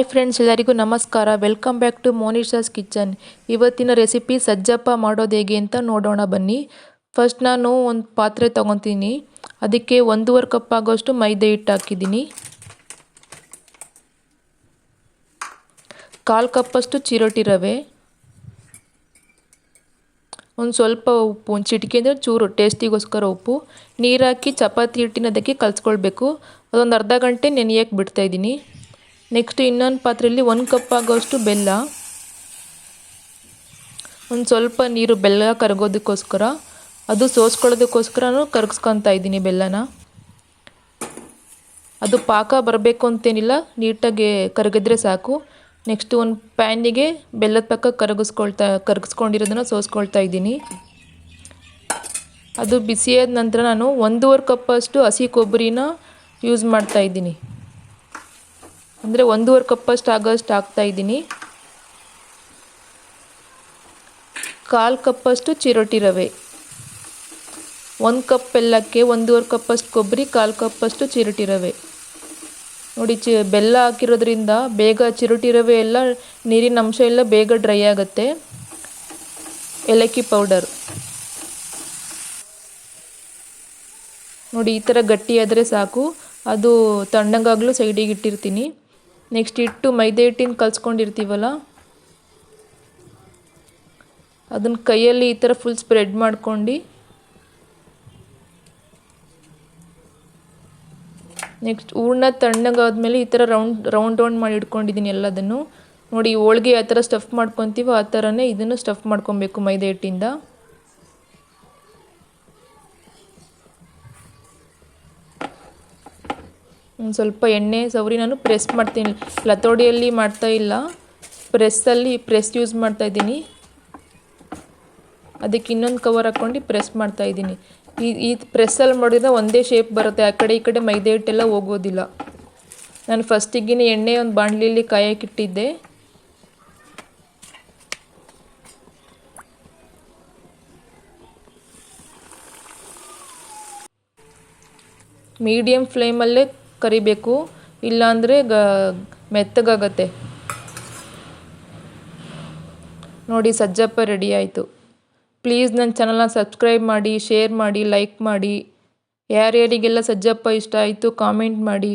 Hi friends, ಎಲ್ಲರಿಗೂ ನಮಸ್ಕಾರ. Welcome back to Monisha's kitchen. ಇವತ್ತಿನ ರೆಸಿಪಿ ಸಜ್ಜಪ್ಪ ಮಾಡೋದು ಹೇಗೆ ಅಂತ ನೋಡೋಣ ಬನ್ನಿ. ಫಸ್ಟ್ ನಾನು ಒಂದು ಪಾತ್ರೆ ತೊಗೊತೀನಿ. ಅದಕ್ಕೆ ಒಂದೂವರೆ ಕಪ್ ಆಗೋಷ್ಟು ಮೈದಾ ಹಿಟ್ಟು ಹಾಕಿದ್ದೀನಿ. ಕಾಲು ಕಪ್ಪಷ್ಟು ಚಿರೋಟಿ ರವೆ. ಒಂದು ಸ್ವಲ್ಪ ಉಪ್ಪು, ಒಂದು ಚಿಟಿಕೆ ಅಂದರೆ ಚೂರು, ಟೇಸ್ಟಿಗೋಸ್ಕರ ಉಪ್ಪು. ನೀರು ಹಾಕಿ ಚಪಾತಿ ಹಿಟ್ಟಿನ ಅದಕ್ಕೆ ಕಲಿಸ್ಕೊಳ್ಬೇಕು. ಅದೊಂದು ಅರ್ಧ ಗಂಟೆ ನೆನೆಯಕ್ಕೆ ಬಿಡ್ತಾಯಿದ್ದೀನಿ ನೆಕ್ಸ್ಟ್ ಇನ್ನೊಂದು ಪಾತ್ರೆಯಲ್ಲಿ ಒಂದು ಕಪ್ ಆಗೋಷ್ಟು ಬೆಲ್ಲ. ಒಂದು ಸ್ವಲ್ಪ ನೀರು ಬೆಲ್ಲ ಕರಗೋದಕ್ಕೋಸ್ಕರ. ಅದು ಸೋಸ್ಕೊಳ್ಳೋದಕ್ಕೋಸ್ಕರನೂ ಕರಗಿಸ್ಕೊತಾ ಇದ್ದೀನಿ ಬೆಲ್ಲನ. ಅದು ಪಾಕ ಬರಬೇಕು ಅಂತೇನಿಲ್ಲ, ನೀಟಾಗಿ ಕರಗಿದ್ರೆ ಸಾಕು. ನೆಕ್ಸ್ಟ್ ಒಂದು ಪ್ಯಾನಿಗೆ ಬೆಲ್ಲದ ಪಕ್ಕ ಕರಗಿಸ್ಕೊಳ್ತಾ, ಕರಗಿಸ್ಕೊಂಡಿರೋದನ್ನು ಸೋಸ್ಕೊಳ್ತಾ ಇದ್ದೀನಿ. ಅದು ಬಿಸಿಯಾದ ನಂತರ ನಾನು ಒಂದೂವರೆ ಕಪ್ಪಷ್ಟು ಹಸಿ ಕೊಬ್ಬರಿನ ಯೂಸ್ ಮಾಡ್ತಾ ಇದ್ದೀನಿ. ಅಂದರೆ ಒಂದೂವರೆ ಕಪ್ಪಷ್ಟು ಆಗೋಷ್ಟು ಹಾಕ್ತಾ ಇದ್ದೀನಿ. ಕಾಲು ಕಪ್ಪಷ್ಟು ಚಿರೋಟಿ ರವೆ. ಒಂದು ಕಪ್ ಬೆಲ್ಲಕ್ಕೆ ಒಂದೂವರೆ ಕಪ್ಪಷ್ಟು ಕೊಬ್ಬರಿ, ಕಾಲು ಕಪ್ಪಷ್ಟು ಚಿರೋಟಿ ರವೆ. ನೋಡಿ, ಚಿ ಬೆಲ್ಲ ಹಾಕಿರೋದ್ರಿಂದ ಬೇಗ ಚಿರೋಟಿ ರವೆ ಎಲ್ಲ ನೀರಿನ ಅಂಶ ಎಲ್ಲ ಬೇಗ ಡ್ರೈ ಆಗುತ್ತೆ. ಏಲಕ್ಕಿ ಪೌಡರ್. ನೋಡಿ, ಈ ಥರ ಗಟ್ಟಿಯಾದರೆ ಸಾಕು. ಅದು ತಣ್ಣಗಾಗಲೂ ಸೈಡಿಗೆ ಇಟ್ಟಿರ್ತೀನಿ. ನೆಕ್ಸ್ಟ್ ಇಟ್ಟು ಮೈದಾ ಹಿಟ್ಟಿನ ಕಲ್ಸ್ಕೊಂಡಿರ್ತೀವಲ್ಲ ಅದನ್ನು ಕೈಯಲ್ಲಿ ಈ ಥರ ಫುಲ್ ಸ್ಪ್ರೆಡ್ ಮಾಡ್ಕೊಂಡು ನೆಕ್ಸ್ಟ್ ಹೂರ್ಣ ತಣ್ಣಗಾದ್ಮೇಲೆ ಈ ಥರ ರೌಂಡ್ ರೌಂಡ್ ರೌಂಡ್ ಮಾಡಿ ಇಟ್ಕೊಂಡಿದ್ದೀನಿ ಎಲ್ಲದನ್ನು ನೋಡಿ ಹೋಳ್ಗೆ ಯಾವ ಥರ ಸ್ಟಫ್ ಮಾಡ್ಕೊತೀವೋ ಆ ಥರನೇ ಇದನ್ನು ಸ್ಟಫ್ ಮಾಡ್ಕೊಬೇಕು ಮೈದಾ ಹಿಟ್ಟಿಂದ ಸ್ವಲ್ಪ ಎಣ್ಣೆ, ಸವರಿ ನಾನು ಪ್ರೆಸ್ ಮಾಡ್ತೀನಿ. ಲತೋಡಿಯಲ್ಲಿ ಮಾಡ್ತಾ ಇಲ್ಲ. ಪ್ರೆಸ್ಸಲ್ಲಿ ಪ್ರೆಸ್ ಯೂಸ್ ಮಾಡ್ತಾ ಇದ್ದೀನಿ. ಅದಕ್ಕೆ ಇನ್ನೊಂದು ಕವರ್ ಹಾಕ್ಕೊಂಡು ಪ್ರೆಸ್ ಮಾಡ್ತಾ ಇದ್ದೀನಿ. ಈ ಈ ಪ್ರೆಸ್ಸಲ್ಲಿ ಮಾಡಿದ್ರೆ ಒಂದೇ ಶೇಪ್ ಬರುತ್ತೆ. ಆ ಕಡೆ, ಈ ಕಡೆ ಮೈದೆ ಹಿಟ್ಟೆಲ್ಲ ಹೋಗೋದಿಲ್ಲ. ನಾನು ಫಸ್ಟಿಗಿನ ಎಣ್ಣೆ ಒಂದು ಬಾಣಲಿಯಲ್ಲಿ ಕಾಯಕ್ಕಿಟ್ಟಿದ್ದೆ ಮೀಡಿಯಮ್ ಫ್ಲೇಮಲ್ಲೇ ಕರಿಬೇಕು. ಇಲ್ಲಾಂದರೆ ಗ, ಮೆತ್ತಗಾಗತ್ತೆ. ನೋಡಿ, ಸಜ್ಜಪ್ಪ ರೆಡಿ ಆಯಿತು. ಪ್ಲೀಸ್ ನನ್ನ ಚಾನಲ್ನ ಸಬ್ಸ್ಕ್ರೈಬ್ ಮಾಡಿ ಶೇರ್ ಮಾಡಿ ಲೈಕ್ ಮಾಡಿ. ಯಾರ್ಯಾರಿಗೆಲ್ಲ ಸಜ್ಜಪ್ಪ ಇಷ್ಟ ಆಯಿತು ಕಾಮೆಂಟ್ ಮಾಡಿ.